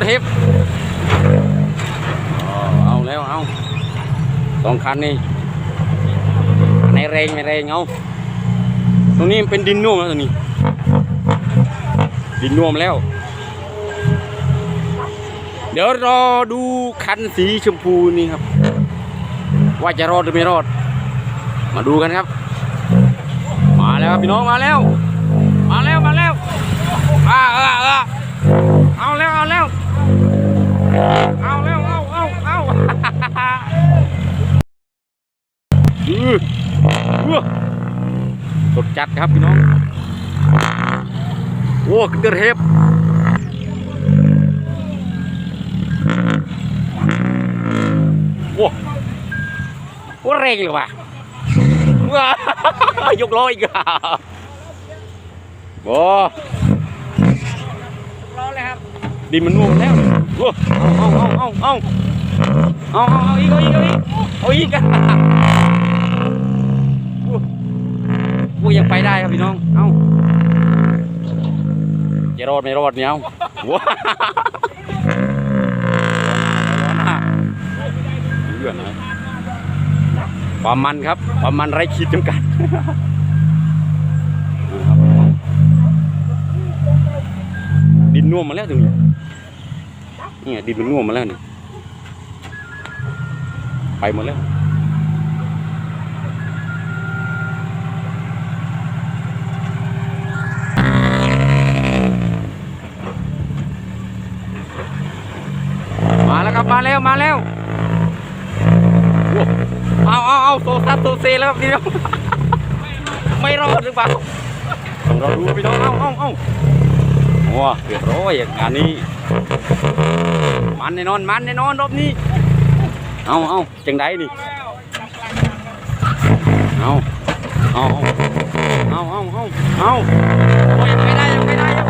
ดเฮฟเอาแล้วเอาสองคันนี่ในแรงไม่แรงเอาตรงนี้มันเป็นดินนุ่มแล้วตรงนี้ ดินนุ่มแล้ว เดี๋ยวรอดูคันสีชมพูนี่ครับ ว่าจะรอดหรือไม่รอด มาดูกันครับ มาแล้วครับพี่น้องมาแล้ว มาแล้วมาแล้วอ่าเออเออเอาแล้วเอาแล้ว เอาแล้วเอาเอาเอาอือสดจัดครับพี่น้อง โอ้กระเทปโอ้โอ้เร่งเลยว่ะว้ายกล้ออีกอะโอ้ร้อนเลยครับดินมันนุ่มแล้ว เอาเอาเอาเอาเอาเอาเอาอีกเอาอีกเอาอีกเอาอีกอะโอ้โอ้ยังไปได้ครับพี่น้อง เอาจะรอดไม่รอดเนี่ยเอาว้าเลื่อนนะความมันครับ ความมันไร้ขีดจำกัดดินน่วมมาแล้วตรงนี้ นี่ไงดินมันน่วมมาแล้วนี่ไปหมดแล้วมาแล้วครับมาแล้วมาแล้วเอาเอาเอาโซซัสโซเซแล้วพี่น้องไม่รอดหรือเปล่าต้องรอดูพี่น้องเอาเอาเอาโอ้เรียบร้อยงานนี้ มันแน่นอนมันแน่นอนรอบนี้ เอาเอาจังไดนี่เอาเอาเอาเอาเอาเอาโอ้ยังไม่ได้ยังไม่ได้ยัง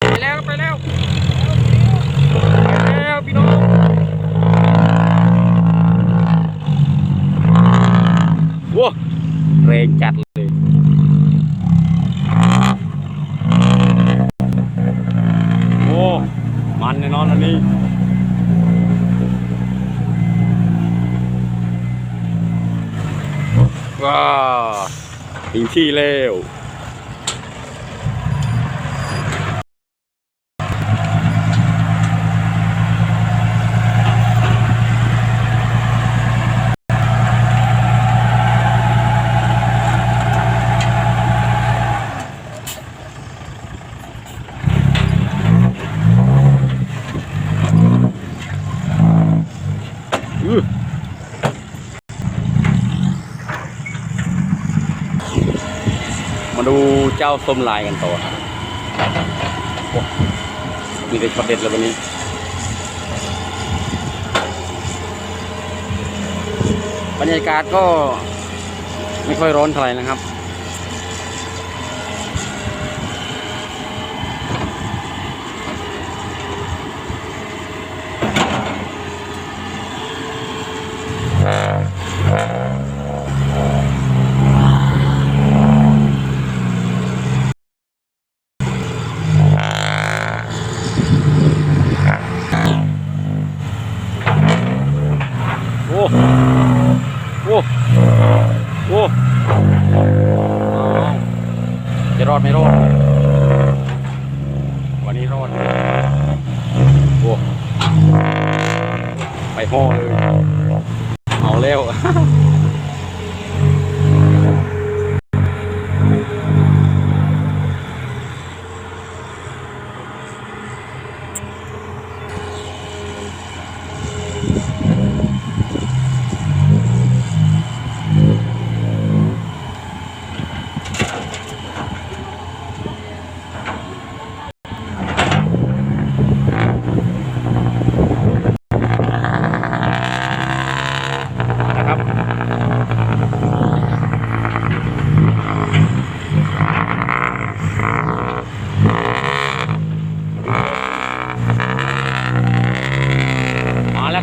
ไปแล้วไปแล้วไปแล้วพี่น้องว้าแรงจัดเลย โอ้ มันแน่น อนอันนี้ว้าวถึงที่แล้ว เจ้าส้มลายกันต่อครับมีแต่ช็อตเด็ดเลยวันนี้บรรยากาศก็ไม่ค่อยร้อนเท่าไหร่นะครับ โอ้โอ้โอ้จะรอ ดไม่รอด วันนี้รอดโอ้ไปห่อเลย เอาแล้ว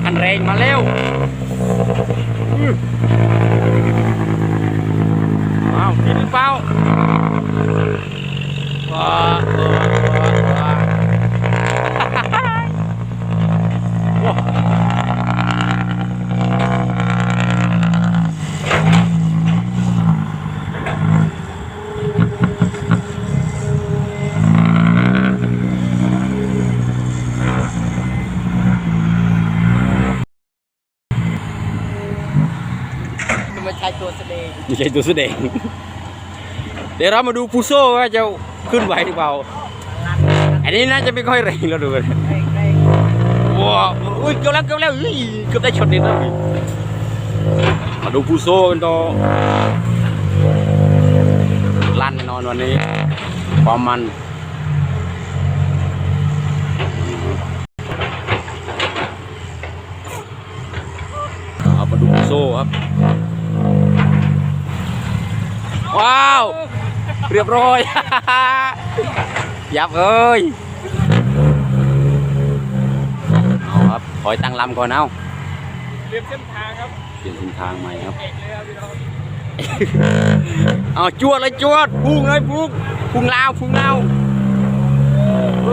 คันแรงมาเร็วอ้าวกินเปล่าว้า ไม่ใช่ตัวแสดง เดี๋ยวเรามาดูปูโซ่ว่าจะขึ้นไหวหรือเปล่า อันนี้น่าจะไม่ค่อยแรงแล้วดูกันแรงแรงว้าวอุ้ยเกือบแล้วเกือบแล้วอุ้ยเกือบได้ช็อตเด็ดแล้วมาดูปูโซ่กันต่อลั่นแน่นอนวันนี้ ความมันครับมาดูปูโซ่ครับ ว้าว เรียบร้อย ยับเอ้ยเอาครับคอยตั้งลำก่อนเอาเรียบเส้นทางครับเปลี่ยนเส้นทางใหม่ครับ เอกเลยครับพี่น้องเอาจวดเลยจวดพุ่งเลยพุ่งพุ่งลาวพุ่งลาวเอ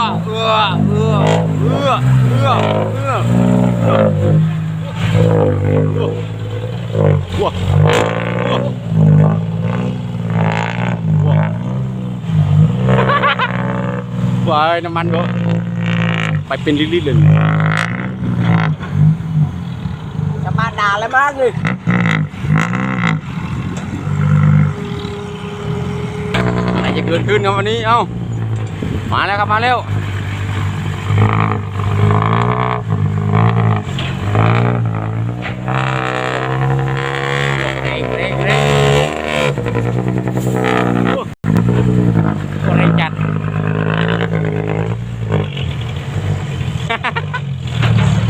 อเออเออเออเออเออว้า ว้ายน้ำมันก็ไปเป็นลิตรๆเลยจะมาด่าแล้วมากเลยอะไรจะเกิดขึ้นครับวันนี้ เอ้า มาแล้วครับ มาแล้ว เร่งเร่งเร่งโอ้โหแรงจัด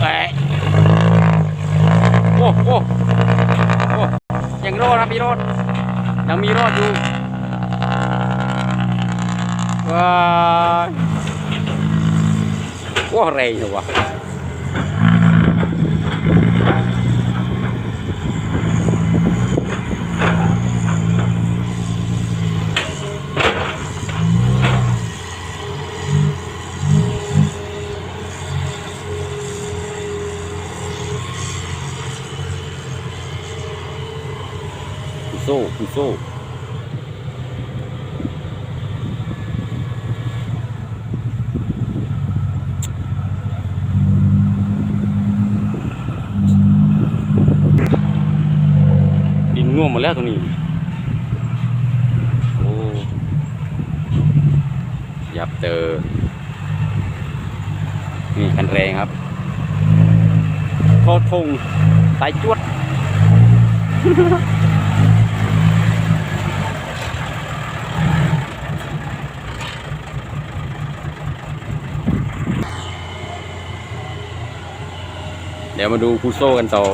เอ้ยโอ้โอ้โอ้ยังรอดครับพี่รอดยังมีรอดอยู่ ว้าย ว้าแรงจังวะกูโซ่กูโซ่ ดินง่วงหมด แล้วตรงนี้ โอ้ ยับเจอ นี่คันแรงครับโทษทงสายจวด เดี๋ยวมาดูคูโซ่กันต่อ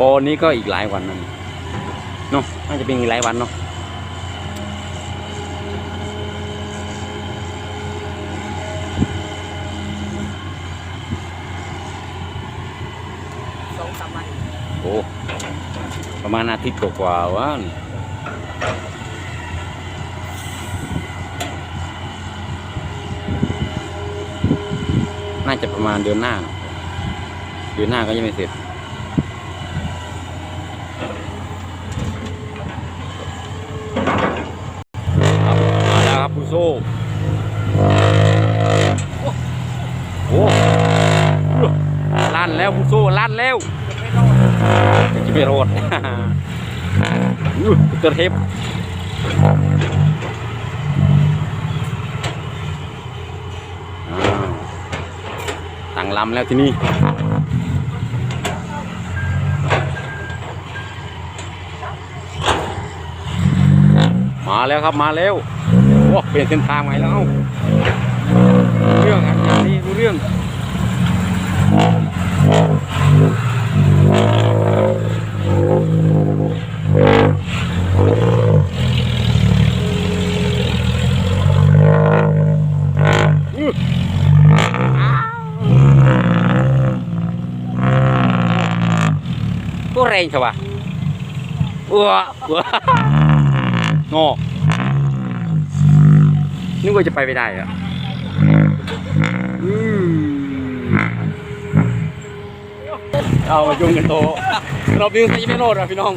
บอลนี้ก็อีกหลายวันนั่นเนาะน่าจะเป็นอีกหลายวันเนาะสองสามวันโอ้ประมาณอาทิตย์กว่าๆวะนี่น่าจะประมาณเดือนหน้า เดือนหน้าก็ยังไม่เสร็จ ครับ สู้โซ่โอ้ลั่นแล้วผู้โซ่ลั่นแล้วจะไม่รอดอู้เกิดเทปอ้าวตั้งลำแล้วที่นี่มาแล้วครับมาแล้ว โอ้เปลี่ยนเส้นทางใหม่แล้วเรื่องครับอย่างนี้รู้เรื่องก็แรงใช่ปะอ้วอ้วงอ นึกว่าจะไปไม่ได้อะเอามาจุ่มกันโตเราบิวใครจะไม่รอดอะพี่น้อง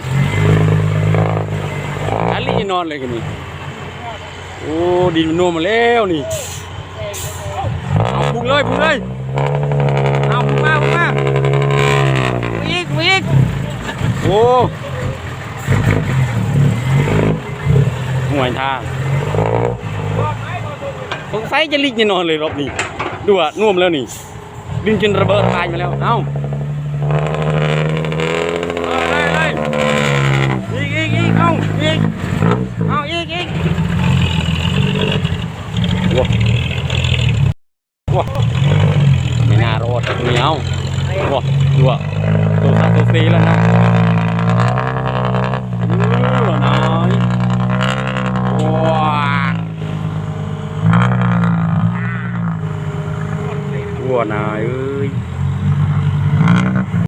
อันนี้นอนเลยกันนี่โอ้ดินมันนัวมาแล้วนี่เอาพุ่งเลยพุ่งเลยเอาพุ่งมาพุ่งมาวิ่งวิ่งอ้ห่วยทาง สงสัยจะลิกแน่นอนเลยรอบนี้ดูอะน่วมแล้วนี่ดินจนระเบิดตายมาแล้ว เอ้าเฮ้ยเฮ้ยเฮ้ยอีกอีกอีกเอ้าอีกเอ้าอีกอีกว้าว้าไม่น่ารอดเหนียวว้าดูอะตัวซาตัวฟรีแล้วนะ